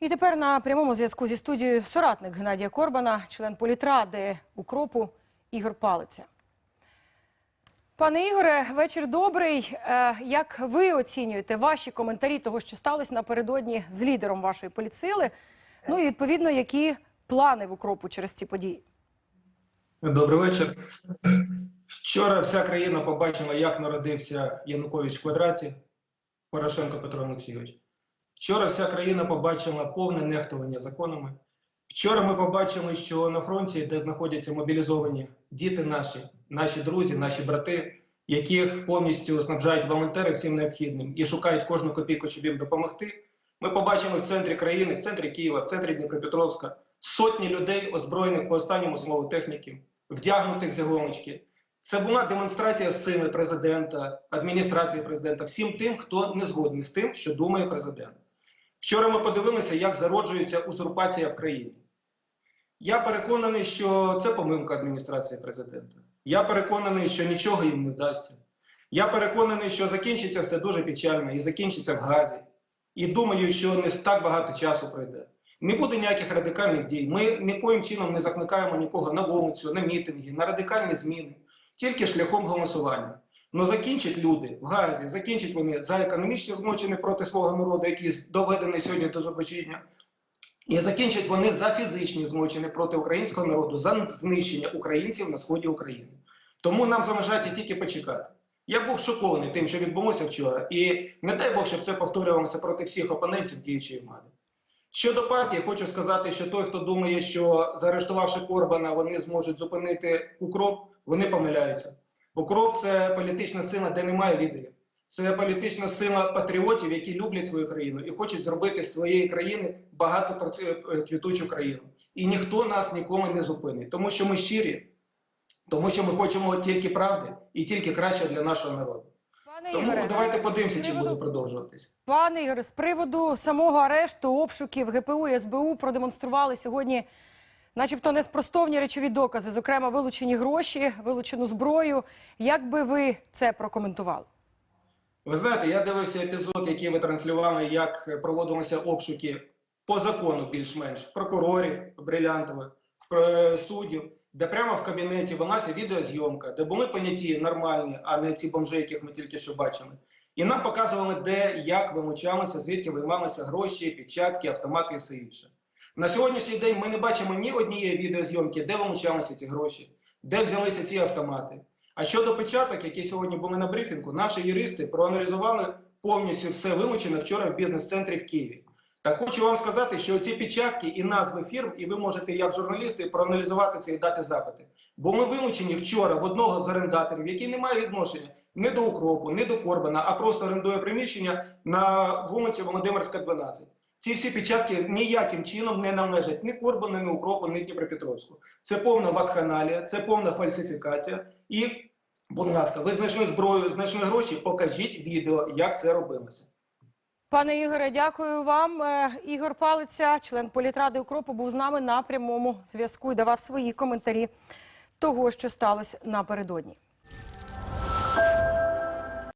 І тепер на прямому зв'язку зі студією соратник Геннадія Корбана, член політради Укропу Ігор Палиця. Пане Ігоре, вечір добрий. Е, Як ви оцінюєте ваші коментарі того, що сталося напередодні з лідером вашої політсили? Ну і відповідно, які плани в Укропу через ці події? Добрий вечір. Вчора вся країна побачила, як народився Янукович в квадраті, Порошенко Петро Олексійович. Вчора вся країна побачила повне нехтування законами. Вчора ми побачили, що на фронті, де знаходяться мобілізовані діти наші, наші друзі, наші брати, яких повністю снабжають волонтери всім необхідним і шукають кожну копійку, щоб їм допомогти. Ми побачили в центрі країни, в центрі Києва, в центрі Дніпропетровська сотні людей, озброєних по останньому слову техніки, вдягнутих з іголочки. Це була демонстрація сили президента, адміністрації президента, всім тим, хто не згодний з тим, що думає президент. Вчора ми подивилися, як зароджується узурпація в країні. Я переконаний, що це помилка адміністрації президента. Я переконаний, що нічого їм не вдасться. Я переконаний, що закінчиться все дуже печально і закінчиться в Газі. І думаю, що не так багато часу пройде. Не буде ніяких радикальних дій. Ми нікоїм чином не закликаємо нікого на вулицю, на мітинги, на радикальні зміни, тільки шляхом голосування. Но закінчать люди в Газі, закінчать вони за економічні злочини проти свого народу, який доведений сьогодні до зубочіння. І закінчать вони за фізичні злочини проти українського народу, за знищення українців на сході України. Тому нам залишається тільки почекати. Я був шокований тим, що відбулося вчора, і не дай Бог, щоб це повторювалося проти всіх опонентів діючої влади. Щодо партії, хочу сказати, що той, хто думає, що заарештувавши Корбана, вони зможуть зупинити укроп, вони помиляються. Укроп це політична сила, де немає лідерів. Це політична сила патріотів, які люблять свою країну і хочуть зробити з своєї країни багато квітучу країну. І ніхто нас ніколи не зупинить, тому що ми щирі, тому що ми хочемо тільки правди і тільки краще для нашого народу. Пане Тому Ігоре, давайте подивимося, чи буде продовжуватись. Пане Ігоре, з приводу самого арешту, обшуків ГПУ і СБУ продемонстрували сьогодні, начебто, неспростовні речові докази, зокрема, вилучені гроші, вилучену зброю. Як би ви це прокоментували? Ви знаєте, я дивився епізод, який ви транслювали, як проводилися обшуки по закону, більш-менш прокурорів брилянтових, в- суддів, де прямо в кабінеті велася відеозйомка, де були поняті нормальні, а не ці бомжи, яких ми тільки що бачили. І нам показували, де як вилучалися, звідки виймалися гроші, печатки, автомати і все інше. На сьогоднішній день ми не бачимо ні однієї відеозйомки, де вилучалися ці гроші, де взялися ці автомати. А щодо печаток, які сьогодні були на брифінгу, наші юристи проаналізували повністю все вилучене вчора в бізнес-центрі в Києві. Так хочу вам сказати, що ці печатки і назви фірм, і ви можете, як журналісти, проаналізувати це і дати запити. Бо ми вилучені вчора в одного з орендаторів, який не має відношення ні до укропу, ні до Корбана, а просто орендує приміщення на вулиці Володимирська, 12. Ці всі печатки ніяким чином не належать ні Корбану, ні Укропу, ні Дніпропетровську. Це повна вакханалія, це повна фальсифікація. І, будь ласка, ви знайшли зброю, знайшли гроші, покажіть відео, як це робилося. Пане Ігоре, дякую вам. Е, Ігор Палиця, член політради Укропу, був з нами на прямому зв'язку і давав свої коментарі того, що сталося напередодні.